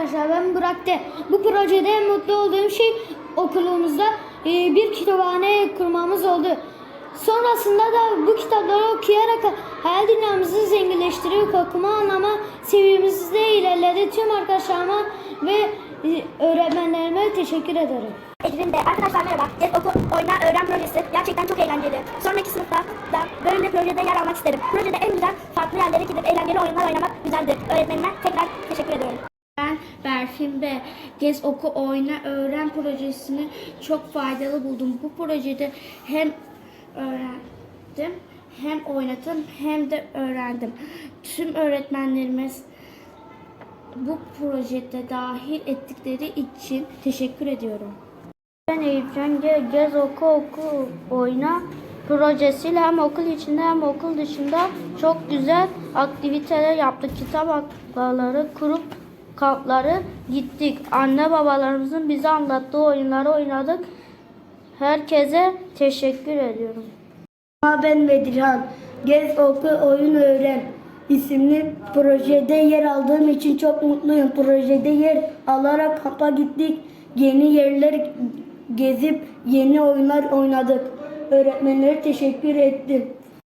Arkadaşlar ben Burak'te. Bu projede mutlu olduğum şey okulumuzda e, bir kütüphane kurmamız oldu. Sonrasında da bu kitapları okuyarak hayal dünyamızı zenginleştirip okuma anlama seviyemizi de ilerledi. Tüm arkadaşlarıma ve e, öğretmenlerime teşekkür ederim. Ecrin de arkadaşlar merhaba. Gez Oku Oyna Öğren projesi gerçekten çok eğlenceli. Sonraki sınıfta da bir projede yer almak isterim. Projede en güzel farklı yerlere gidip eğlenceli oyunlar oynamak güzeldir. Öğretmenime tekrar Bey Gez Oku Oyna Öğren projesini çok faydalı buldum. Bu projede hem öğrendim hem oynadım hem de öğrendim. Tüm öğretmenlerimiz bu projede dahil ettikleri için teşekkür ediyorum. Ben Eyüpcan Ge- Gez Oku Oku Oyna projesiyle hem okul içinde hem okul dışında çok güzel aktiviteler yaptık. Kitap akbaları kurup kampları gittik. Anne babalarımızın bize anlattığı oyunları oynadık. Herkese teşekkür ediyorum. Ben Bedirhan. Gez Oku Oyun Öğren isimli projede yer aldığım için çok mutluyum. Projede yer alarak kampa gittik. Yeni yerler gezip yeni oyunlar oynadık. Öğretmenlere teşekkür ettim.